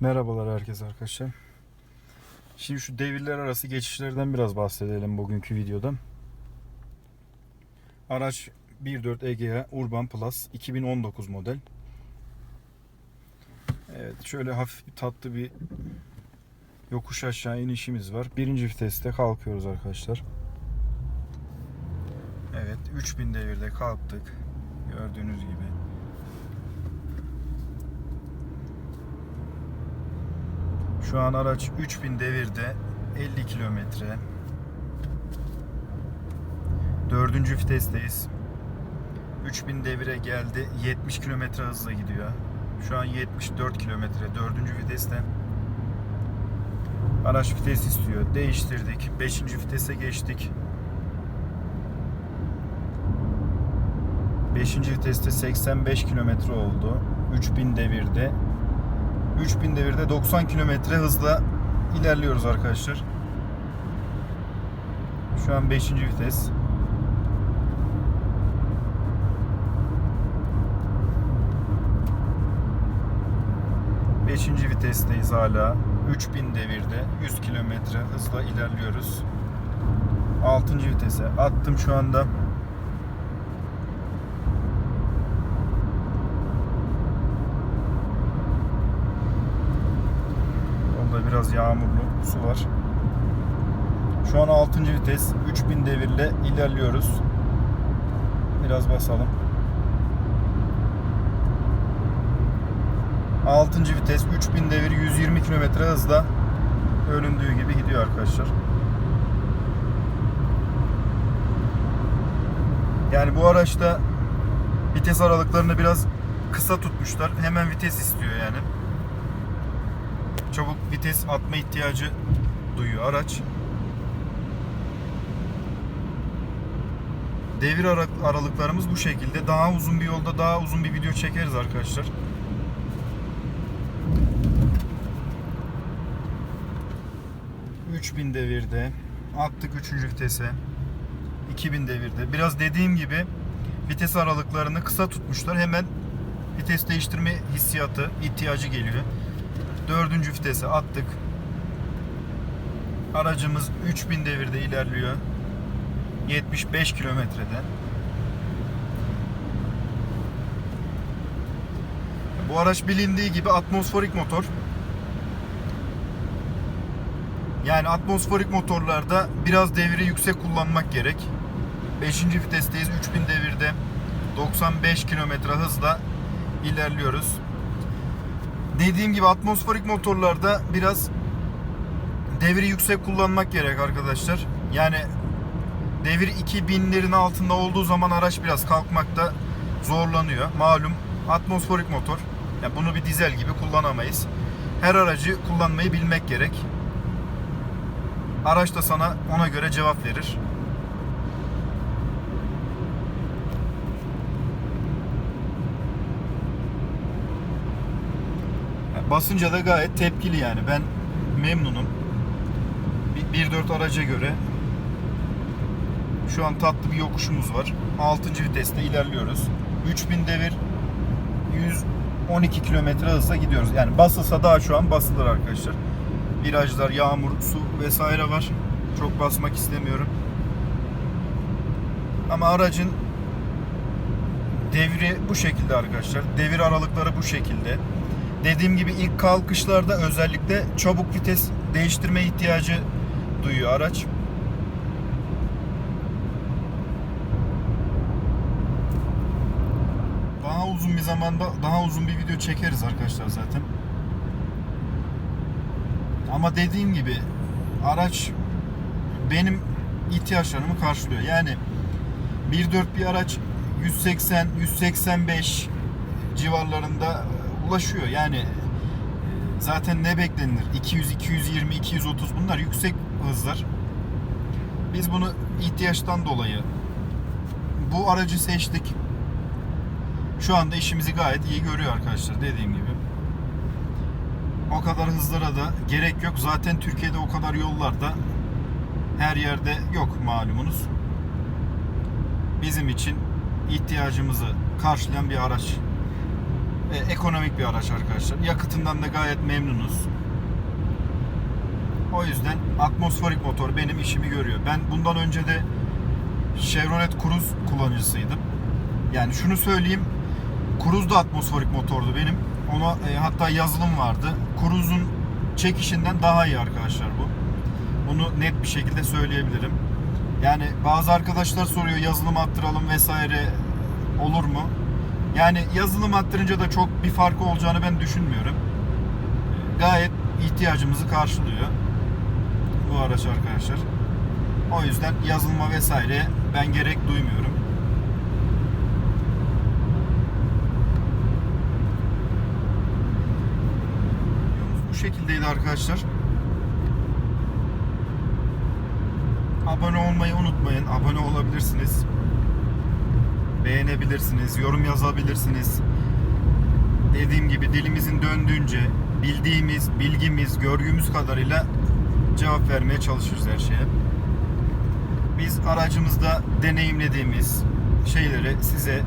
Merhabalar herkese arkadaşlar. Şimdi şu devirler arası geçişlerden biraz bahsedelim bugünkü videoda. Araç 1.4 Egea Urban Plus 2019 model. Evet şöyle hafif bir tatlı bir yokuş aşağı inişimiz var. Birinci viteste kalkıyoruz arkadaşlar. Evet 3000 devirde kalktık. Gördüğünüz gibi. Şu an araç 3000 devirde 50 kilometre. Dördüncü vitesteyiz. 3000 devire geldi. 70 kilometre hızla gidiyor. Şu an 74 kilometre. Dördüncü viteste. Araç vites istiyor. Değiştirdik. Beşinci vitese geçtik. Beşinci viteste 85 kilometre oldu. 3000 devirde 3000 devirde 90 kilometre hızla ilerliyoruz arkadaşlar. Şu an 5. vites. Beşinci vitesteyiz hala. 3000 devirde 100 kilometre hızla ilerliyoruz. 6. vitese attım şu anda. Yolda biraz yağmurlu su var. Şu an 6. vites 3000 devirle ilerliyoruz. Biraz basalım. 6. vites 3000 devir 120 km hızla göründüğü gibi gidiyor arkadaşlar. Yani bu araçta vites aralıklarını biraz kısa tutmuşlar. Hemen vites istiyor yani çabuk vites atma ihtiyacı duyuyor araç. Devir ara- aralıklarımız bu şekilde. Daha uzun bir yolda daha uzun bir video çekeriz arkadaşlar. ...3000 devirde... ...attık 3. vitese... ...2000 devirde... ...biraz dediğim gibi... ...vites aralıklarını kısa tutmuşlar... ...hemen vites değiştirme hissiyatı... ...ihtiyacı geliyor dördüncü vitese attık. Aracımız 3000 devirde ilerliyor. 75 kilometrede. Bu araç bilindiği gibi atmosferik motor. Yani atmosferik motorlarda biraz devri yüksek kullanmak gerek. 5. vitesteyiz. 3000 devirde 95 kilometre hızla ilerliyoruz dediğim gibi atmosferik motorlarda biraz devri yüksek kullanmak gerek arkadaşlar. Yani devir 2000'lerin altında olduğu zaman araç biraz kalkmakta zorlanıyor. Malum atmosferik motor. Yani bunu bir dizel gibi kullanamayız. Her aracı kullanmayı bilmek gerek. Araç da sana ona göre cevap verir. Basınca da gayet tepkili yani. Ben memnunum. 1.4 araca göre şu an tatlı bir yokuşumuz var. 6. viteste ilerliyoruz. 3000 devir 112 kilometre hızla gidiyoruz. Yani basılsa daha şu an basılır arkadaşlar. Virajlar, yağmur, su vesaire var. Çok basmak istemiyorum. Ama aracın devri bu şekilde arkadaşlar. Devir aralıkları bu şekilde. Dediğim gibi ilk kalkışlarda özellikle çabuk vites değiştirme ihtiyacı duyuyor araç. Daha uzun bir zamanda daha uzun bir video çekeriz arkadaşlar zaten. Ama dediğim gibi araç benim ihtiyaçlarımı karşılıyor. Yani 1.4 bir araç 180 185 civarlarında ulaşıyor. Yani e, zaten ne beklenir? 200, 220, 230 bunlar yüksek hızlar. Biz bunu ihtiyaçtan dolayı bu aracı seçtik. Şu anda işimizi gayet iyi görüyor arkadaşlar dediğim gibi. O kadar hızlara da gerek yok. Zaten Türkiye'de o kadar yollarda her yerde yok malumunuz. Bizim için ihtiyacımızı karşılayan bir araç e, ekonomik bir araç arkadaşlar. Yakıtından da gayet memnunuz. O yüzden atmosferik motor benim işimi görüyor. Ben bundan önce de Chevrolet Cruze kullanıcısıydım. Yani şunu söyleyeyim. Cruze da atmosferik motordu benim. Ona e, hatta yazılım vardı. Cruze'un çekişinden daha iyi arkadaşlar bu. Bunu net bir şekilde söyleyebilirim. Yani bazı arkadaşlar soruyor yazılım attıralım vesaire olur mu? Yani yazılım attırınca da çok bir farkı olacağını ben düşünmüyorum. Gayet ihtiyacımızı karşılıyor bu araç arkadaşlar. O yüzden yazılma vesaire ben gerek duymuyorum. Bu şekildeydi arkadaşlar. Abone olmayı unutmayın. Abone olabilirsiniz. Beğenebilirsiniz. Yorum yazabilirsiniz. Dediğim gibi dilimizin döndüğünce bildiğimiz, bilgimiz, görgümüz kadarıyla cevap vermeye çalışırız her şeye. Biz aracımızda deneyimlediğimiz şeyleri size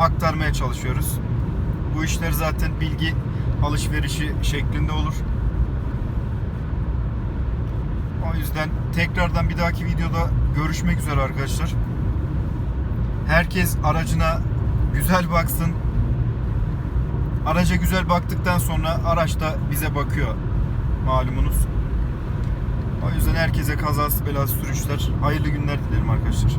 aktarmaya çalışıyoruz. Bu işler zaten bilgi alışverişi şeklinde olur. O yüzden tekrardan bir dahaki videoda görüşmek üzere arkadaşlar. Herkes aracına güzel baksın. Araca güzel baktıktan sonra araç da bize bakıyor malumunuz. O yüzden herkese kazası belası sürüşler. Hayırlı günler dilerim arkadaşlar.